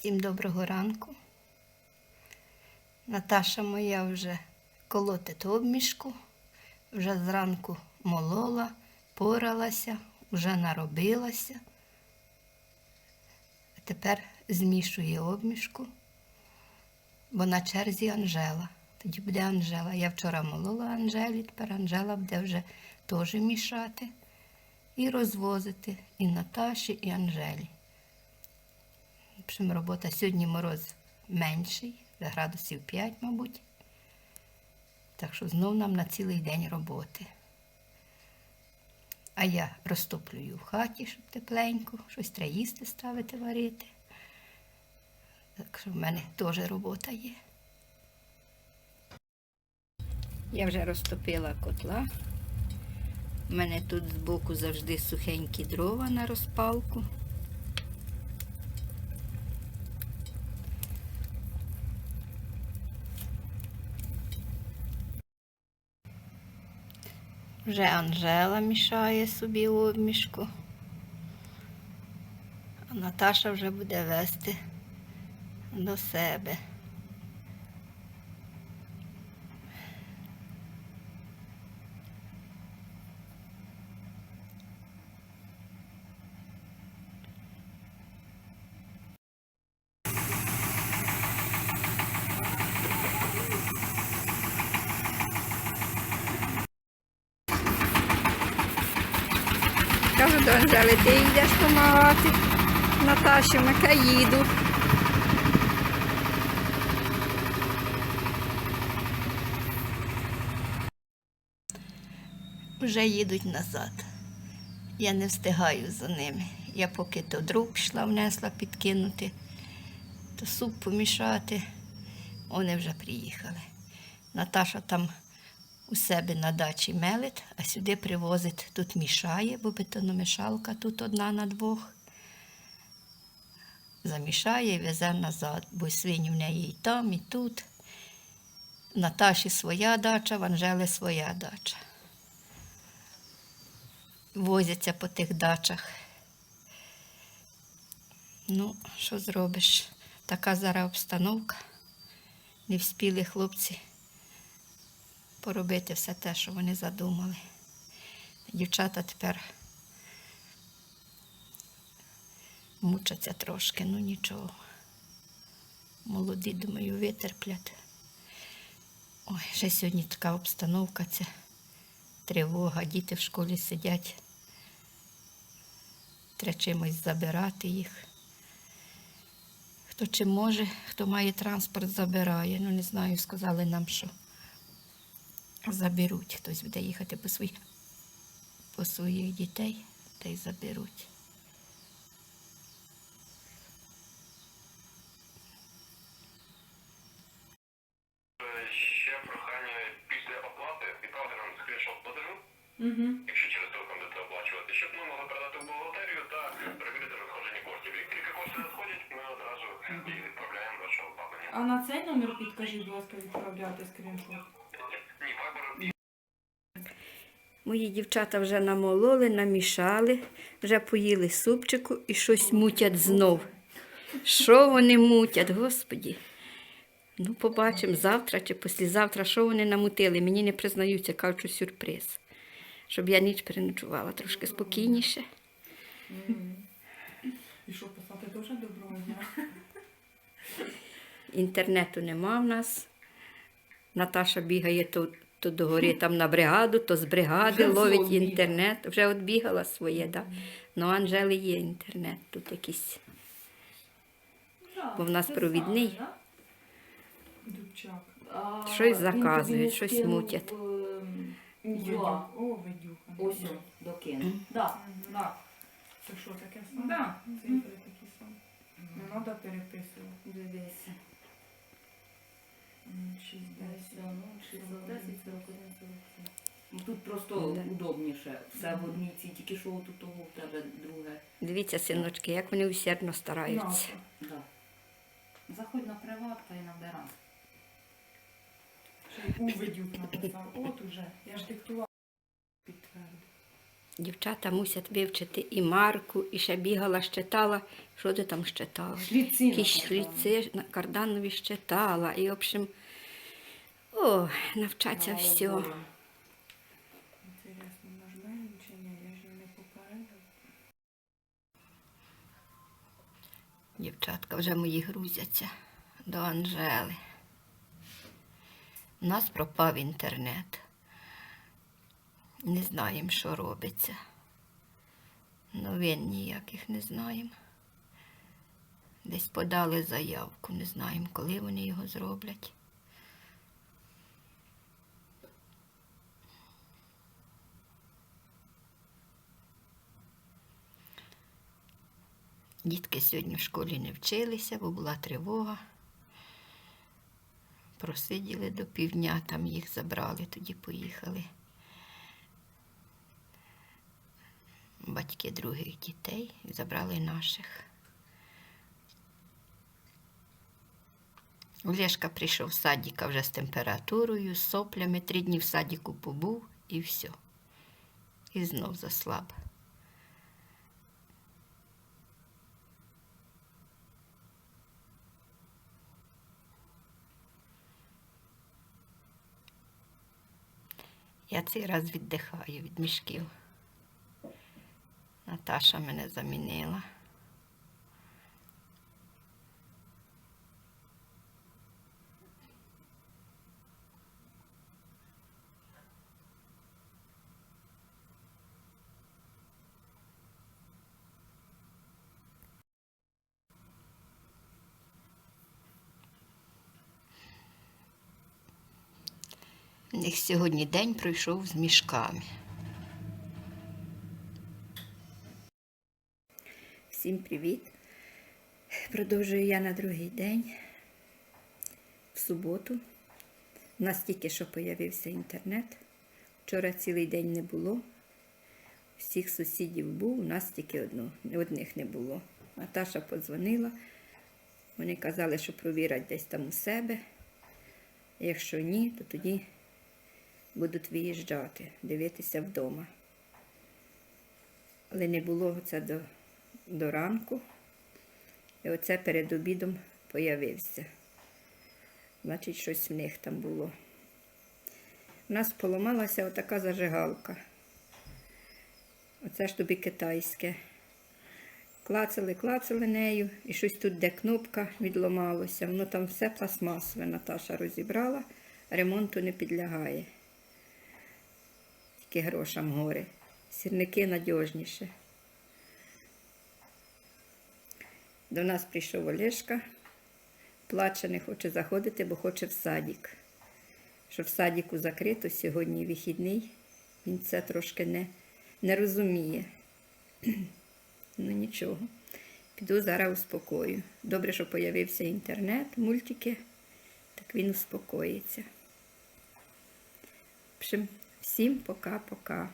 Всім доброго ранку. Наташа моя вже колотить обмішку, вже зранку молола, поралася, вже наробилася. А тепер змішує обмішку, бо на черзі Анжела. Тоді буде Анжела. Я вчора молола Анжелі, тепер Анжела буде вже теж мішати і розвозити і Наташі, і Анжелі. В общем, робота сьогодні мороз менший, за градусів 5, мабуть. Так що знов нам на цілий день роботи. А я розтоплюю в хаті, щоб тепленько, щось треба їсти ставити, варити. Так що в мене теж робота є. Я вже розтопила котла. У мене тут збоку завжди сухенькі дрова на розпалку. Вже Анжела мішає собі обмішку. А Наташа вже буде вести до себе. Анжели, ти йдеш допомагати. Наташі, Мика їду. Вже їдуть назад. Я не встигаю за ними. Я поки то дров пішла, внесла підкинути, то суп помішати. Вони вже приїхали. Наташа там у себе на дачі мелить, а сюди привозить, тут мішає, бо бетономішалка тут одна на двох. Замішає і везе назад, бо свині в неї і там, і тут. Наташі своя дача, в Анжели своя дача. Возяться по тих дачах. Ну, що зробиш? Така зараз обстановка. Не вспіли хлопці поробити все те, що вони задумали. Дівчата тепер мучаться трошки, ну нічого. Молоді, думаю, витерплять. Ой, ще сьогодні така обстановка, це тривога, діти в школі сидять. Треба чимось забирати їх. Хто чим може, хто має транспорт, забирає. Ну, не знаю, сказали нам, що заберуть. Хтось буде їхати по своїх, по своїх дітей та й заберуть. Ще прохання після оплати, відправте нам скріншот платежу, Угу. якщо через телефон оплачувати, щоб ми могли передати в бухгалтерію та перевірити надходження коштів. Як тільки кошти надходять, ми одразу їх відправляємо до вашого обладнання. А на цей номер підкажіть, будь ласка, відправляти скріншот. Ні, вайбер Мої дівчата вже намололи, намішали, вже поїли супчику і щось мутять знов. Що вони мутять, господі? Ну, побачимо завтра чи післязавтра, що вони намутили. Мені не признаються, кажуть, що сюрприз. Щоб я ніч переночувала трошки спокійніше. І що писати теж доброго дня? Інтернету нема в нас. Наташа бігає то, то до гори там на бригаду, то з бригади Вже ловить інтернет. Вже відбігала своє, так. Да. Ну, Анжели є інтернет тут якийсь. Бо в нас провідний. Дубчак. А, Щось заказують, щось мутять. ем, О, видюха. Ось он, докинув. Да, да. Це що таке саме? Да. Цифри такі самі. Не треба переписувати. Дивися. Тут просто Да. удобніше. Все в одній ці, тільки що тут того в тебе друге. Дивіться, синочки, як вони усердно стараються. Да. Заходь на приват та й набирай. Ще й увидів написав. От уже. Я ж диктувала. Дівчата мусять вивчити і марку, і ще бігала, щитала. Що ти там щитала? Шліці. Якісь шліци на карданові щитала. І, в общем, о, навчаться Мало все. було. Інтересно, нажмемо чи ні? Я ж не попередила. Дівчатка вже мої грузяться до Анжели. У нас пропав інтернет. Не знаємо, що робиться. Новин ніяких не знаємо. Десь подали заявку, не знаємо, коли вони його зроблять. Дітки сьогодні в школі не вчилися, бо була тривога. Просиділи до півдня, там їх забрали, тоді поїхали. Батьки других дітей і забрали наших. Олешка прийшов з садика вже з температурою, з соплями, три дні в садіку побув і все. І знов заслаб. Я цей раз віддихаю від мішків. Наташа мене замінила. У сьогодні день пройшов з мішками. Всім привіт. Продовжую я на другий день. В суботу. У нас тільки що появився інтернет. Вчора цілий день не було. Всіх сусідів був, у нас тільки одно, одних не було. Наташа подзвонила. Вони казали, що провірять десь там у себе. Якщо ні, то тоді будуть виїжджати, дивитися вдома. Але не було це до, до ранку. І оце перед обідом появився. Значить, щось в них там було. У нас поламалася отака зажигалка. Оце ж тобі китайське. Клацали, клацали нею, і щось тут, де кнопка відломалося. Воно там все пластмасове Наташа розібрала, ремонту не підлягає. Тільки грошам горе. Сірники надіжніше. До нас прийшов Олешка. Плаче, не хоче заходити, бо хоче в садик. Що в садіку закрито сьогодні вихідний. Він це трошки не, не розуміє. Ну нічого. Піду зараз успокою. Добре, що появився інтернет, мультики, так він успокоїться. Всім пока-пока.